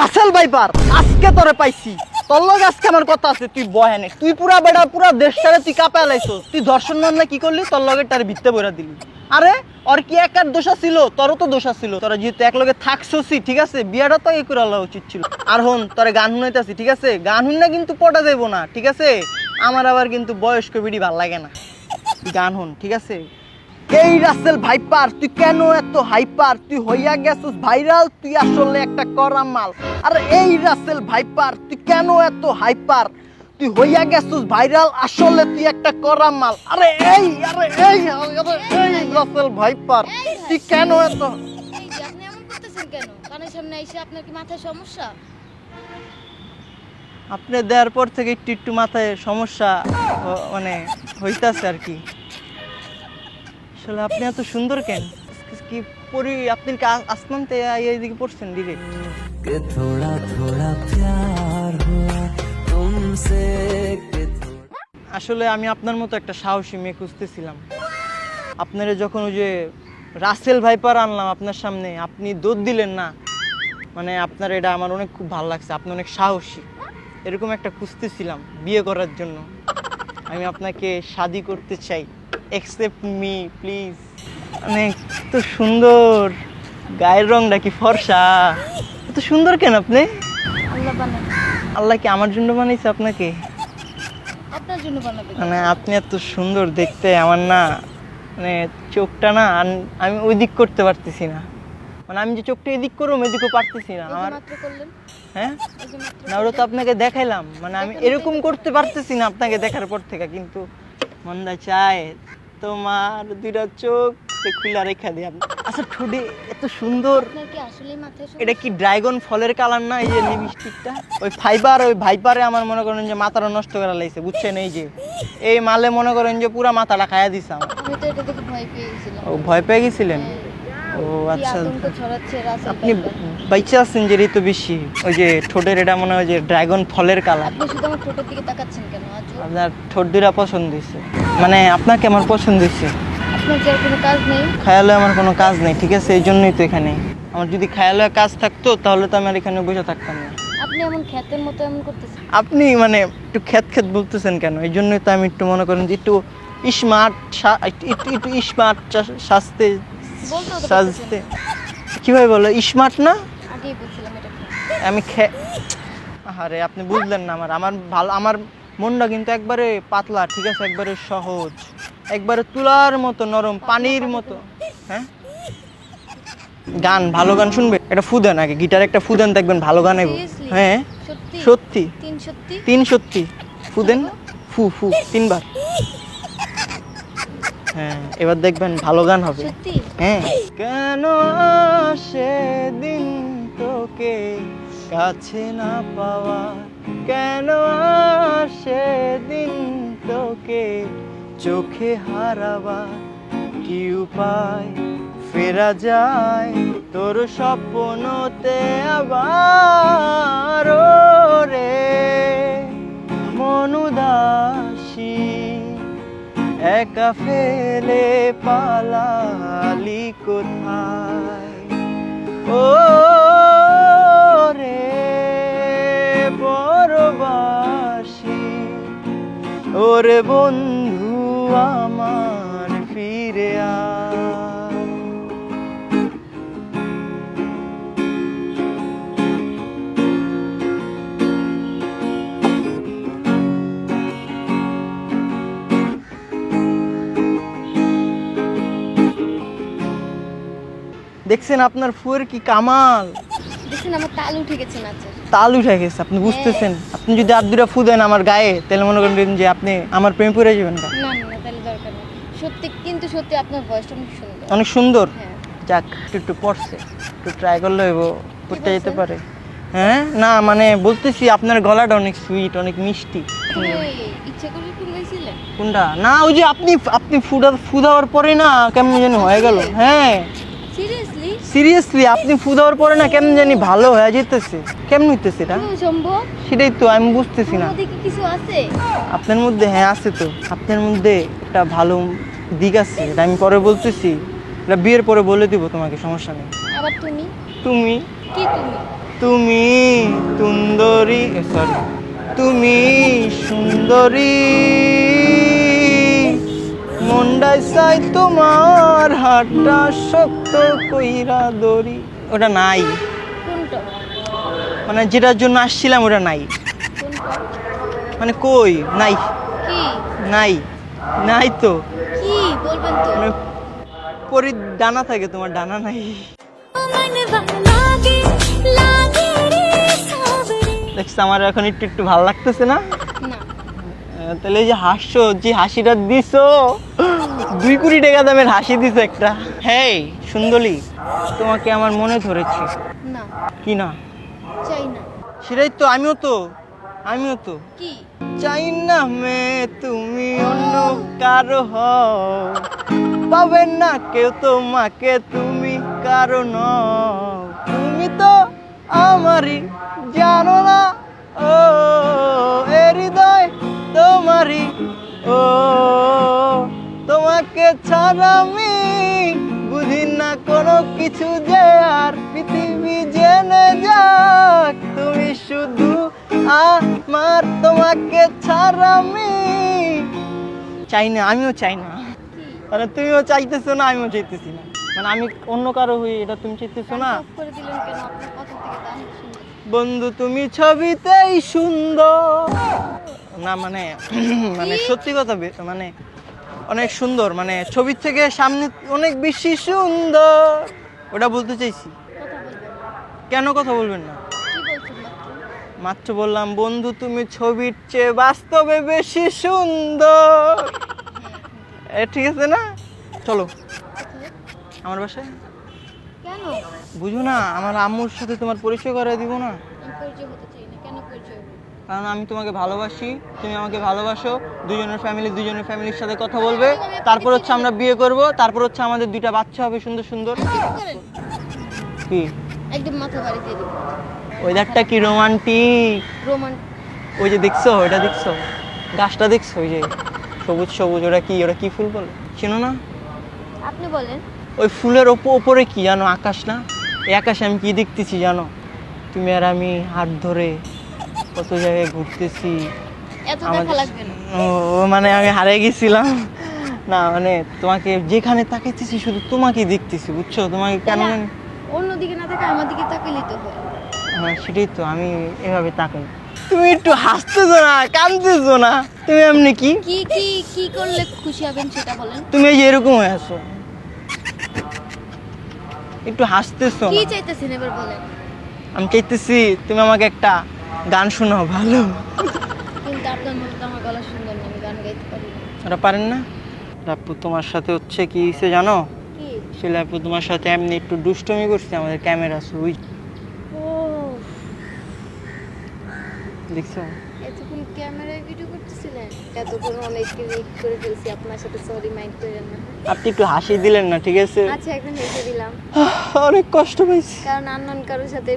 Russell viper, আজকে তোরে পাইছি। তোর লগে আজকে আমার কথা আছে, তুই বহেনে তুই পুরা বেড়া, পুরা দেশটারে তুই কাপে লাইছো তুই দর্শন মানলে কি করলি? তোর লগে তার ভিত্তে বইরা দিলি। আরে, ওর কি একার দোষা ছিল তোরও তো দোষা ছিল তোরা যেহেতু এক লগে থাকছোসি ঠিক আছে? বিয়াটা তো এই করে উচিত ছিল। আর হন, তোরে গান শুনাইতে শুনাইতেছি, ঠিক আছে? গান শুনলে কিন্তু পটা যাইবো না, ঠিক আছে? আমার আবার কিন্তু বয়স্ক বিড়ি ভালো লাগে না। গান হন, ঠিক আছে? এই রাসেল ভাইপার তুই কেন এত হাইপার? তুই হইয়া গেছিস ভাইরাল তুই আসলে একটা করা মাল। আর এই রাসেল ভাইপার তুই কেন এত হাইপার? তুই হইয়া গেছিস ভাইরাল আসলে তুই একটা করা মাল। আরে এই আরে এই আরে এই রাসেল ভাইপার তুই কেন এত আপনি এমন করতেছেন কেন? কানের সামনে এসে আপনার কি মাথায় সমস্যা? আপনি দেওয়ার পর থেকে একটু একটু মাথায় সমস্যা মানে হইতাছে আর কি। আসলে আপনি এত সুন্দর কেন? কি পরি আপনি আসমান তে এইদিকে পড়ছেন দিদি থোড়া থোড়া প্যার হুয়া তুমসে আসলে আমি আপনার মতো একটা সাহসী মেয়ে খুঁজতেছিলাম। আপনারা যখন ওই যে রাসেল ভাইপার আনলাম আপনার সামনে আপনি দোধ দিলেন না। মানে আপনার এটা আমার অনেক খুব ভালো লাগছে আপনি অনেক সাহসী। এরকম একটা খুঁজতেছিলাম বিয়ে করার জন্য। আমি আপনাকে শাদি করতে চাই। অ্যাকসেপ্ট মি প্লিজ অনেক তো সুন্দর। গায়ের রংটা কি ফর্সা? এত সুন্দর কেন আপনি? আল্লাহ কি আমার জন্য বানাইছে আপনাকে? মানে আপনি এত সুন্দর দেখতে আমার না মানে চোখটা না আমি ওই দিক করতে পারতেছি না। মানে আমি যে চোখটা এদিক করব এদিকও পারতেছি না। আমার হ্যাঁ? না ওটা তো আপনাকে দেখাইলাম। মানে আমি এরকম করতে পারতেছি না আপনাকে দেখার পর থেকে কিন্তু মন্দা চায়। তোমার দুইটা চোখ খুলে রেখা দিয়ে আচ্ছা ঠোঁটে এত সুন্দর। এটা কি ড্রাগন ফলের কালার না এই যে লিপস্টিকটা? ওই ফাইবার ওই ভাইপারে আমার মনে করেন যে মাথাটা নষ্ট করা লাগছে বুঝছেন এই যে? এই মালে মনে করেন যে পুরা মাথাটা খায়া দিছে আমার। ও ভয় পেয়ে গেছিলেন? ও আচ্ছা। আপনি ভাইপার। বাইচে আছেন যে ঋতু বেশি ওই যে ঠোঁটের এটা মনে হয় যে ড্রাগন ফলের কালার। আপনার ঠোঁট দুটা পছন্দ হয়েছে। মানে আপনাকে আমার পছন্দ হয়েছে। আমার কোনো কাজ নেই ঠিক আছে? এই জন্যই তো এখানে। আমার যদি খেয়ালে কাজ থাকতো তাহলে তো আমি আর এখানে বসে থাকতাম না। আপনি এমন খ্যাতের মতো এমন করতেছেন আপনি মানে একটু খ্যাত খ্যাত বলতেছেন কেন? এই জন্যই তো আমি একটু মনে করেন যে একটু স্মার্ট একটু একটু স্মার্ট সাজতে তো সাজতে। কীভাবে বলো? স্মার্ট না? আমি খে আরে আপনি বুঝলেন না আমার। আমার ভালো আমার মনটা কিন্তু একবারে পাতলা ঠিক আছে? একবারে সহজ। একবারে তুলার মতো নরম পানির মতো। হ্যাঁ? গান ভালো গান শুনবে? একটা ফুদেন আগে গিটার একটা ফুদেন দেখবেন ভালো গান হ্যাঁ? সত্যি? সত্যি? তিন সত্যি? তিন সত্যি। ফুদেন? ফু ফু তিনবার। হ্যাঁ এবার দেখবেন ভালো গান হবে। হ্যাঁ। কেন আসে দিন তোকে কাছে না পাওয়া? কেন আসে দিন তোকে চোখে হারাবা? কি উপায়? ফেরা যায় তোর স্বপ্নতে আবার রে মনুদাসী একা ফেলে পালালি কোথায় ও রে পরবাসী ওরে বন্ধু দেখছেন আপনার ফুয়ের কি কামাল? দেখছেন আমার তাল উঠে গেছে নাচের। তাল উঠে গেছে আপনি বুঝতেছেন? আপনি যদি আর দুটা ফু দেন আমার গায়ে তাহলে মনে করেন যে আপনি আমার প্রেম পড়ে যাবেন না না তাহলে দরকার নেই। সত্যি কিন্তু সত্যি আপনার ভয়েসটা অনেক সুন্দর। অনেক সুন্দর? হ্যাঁ। যাক একটু একটু পড়ছে। একটু ট্রাই করলে হইব করতে যেতে পারে। হ্যাঁ? না মানে বলতেছি আপনার গলাটা অনেক সুইট অনেক মিষ্টি। ইচ্ছে করে কোনটা? না ওই যে আপনি আপনি ফুডা ফু দেওয়ার পরে না কেমন যেন হয়ে গেল। হ্যাঁ। সিরিয়াসলি আপনি ফু দেওয়ার পরে না কেমন জানি ভালো হয়ে যেতেছে। কেমন হইতেছে এটা? সম্ভব সেটাই তো আমি বুঝতেছি না। কিছু আছে? আপনার মধ্যে হ্যাঁ আছে তো। আপনার মধ্যে একটা ভালো দিক আছে এটা আমি পরে বলতেছি। এটা বিয়ের পরে বলে দিব তোমাকে সমস্যা নেই। আবার তুমি? তুমি? কি তুমি? তুমি তুন্দরী সরি তুমি সুন্দরী। মন্ডাই সাই তোমার হাতটা শক্ত কইরা দড়ি ওটা নাই। মানে যেটার জন্য আসছিলাম ওটা নাই। মানে কই? নাই। নাই। নাই তো। মানে পরির ডানা থাকে তোমার ডানা নাই। দেখছি আমার এখন একটু একটু ভালো লাগতেছে না? তাহলে এই যে হাসছো যে হাসিটা দিছো দুই কোটি টাকা দামের হাসি দিছো একটা। হ্যাঁ সুন্দরী তোমাকে আমার মনে ধরেছে। না। কি না? চাই না। সেটাই তো আমিও তো আমিও তো। কি? চাই না মে তুমি অন্য কারও হও। পাবে না কেউ তোমাকে তুমি কারও নও। তুমি তো আমারই জানো না? ও এ হৃদয় তোমারই ও। ছাড়া আমি। বুঝি না কোনো কিছু যে আর পৃথিবী জেনে যাক। তুমি শুধু আমার তোমাকে ছাড়া আমি। চাই না আমিও চাই না। মানে তুমিও চাইতেছো না আমিও চাইতেছি না। মানে আমি অন্য কারও হই এটা তুমি চাইতেছো না। বন্ধু তুমি ছবিতেই সুন্দর। না মানে মানে সত্যি কথা মানে অনেক সুন্দর মানে ছবির থেকে সামনে অনেক বেশি সুন্দর। ওটা বলতে চাইছি। কেন কথা বলবেন না? মাত্র বললাম বন্ধু তুমি ছবির চেয়ে বাস্তবে বেশি সুন্দর। এ ঠিক আছে না? চলো। আমার বাসায়? কেন? বুঝো না আমার আম্মুর সাথে তোমার পরিচয় করে দিব না। পরিচয় হতে চাই না কেন পরিচয়? কারণ আমি তোমাকে ভালোবাসি তুমি আমাকে ভালোবাসো দুজনের ফ্যামিলি দুজনের ফ্যামিলির সাথে কথা বলবে। তারপর হচ্ছে আমরা বিয়ে করব তারপর হচ্ছে আমাদের দুইটা বাচ্চা হবে সুন্দর সুন্দর। কি? একদম মাথা বাড়ি দিয়ে দিবেন ওয়েদারটা কি রোমান্টিক রোমান্টিক ওই যে দেখছ ওইটা দেখছ? গাছটা দেখছ ওই যে সবুজ সবুজ ওটা কি ওটা কি ফুল বলে? চিনো না? আপনি বলেন। ওই ফুলের ওপরে কি জানো আকাশ না? এই আকাশে আমি কি দেখতেছি জানো? তুমি আর আমি হাত ধরে কত জায়গায় ঘুরতেছি। ও মানে আমি হারিয়ে গেছিলাম। না মানে তোমাকে যেখানে তাকাইতেছি শুধু তোমাকেই দেখতেছি বুঝছ? তোমাকে কেন অন্যদিকে না থাকে আমার দিকে তাকাইলেই তো হয়। হ্যাঁ সেটাই তো আমি এভাবে তাকাই। তুমি একটু হাসতেছো না কাঁদতেছো না? তুমি এমনি কি? কি কি কি করলে খুশি হবেন সেটা বলেন। তুমি এই এরকম হয়ে আছো। একটু হাসতেছো কি চাইতেছেন এবার বলেন। আমি চাইতেছি তুমি আমাকে একটা গান শোনাও ভালো। কিন্তু আপনার মতো তো আমার গলা সুন্দর না আমি গান গাইতে পারি না। ওরা পারেন না? আপু তোমার সাথে হচ্ছে কি হয়েছে জানো? কি? ছেলে আপু তোমার সাথে এমনি একটু দুষ্টমি করছে আমাদের ক্যামেরা সুই ও দেখছ? এতক্ষণ ক্যামেরায় ভিডিও করতেছিলেন? এতক্ষণ অনেক রিক করে ফেলছি আপনার সাথে সরি মাইন্ড করেন না। আপনি একটু হাসি দিলেন না ঠিক আছে? আচ্ছা এখন হেসে দিলাম। অনেক কষ্ট পাইছি। কারণ আননোন কারোর সাথে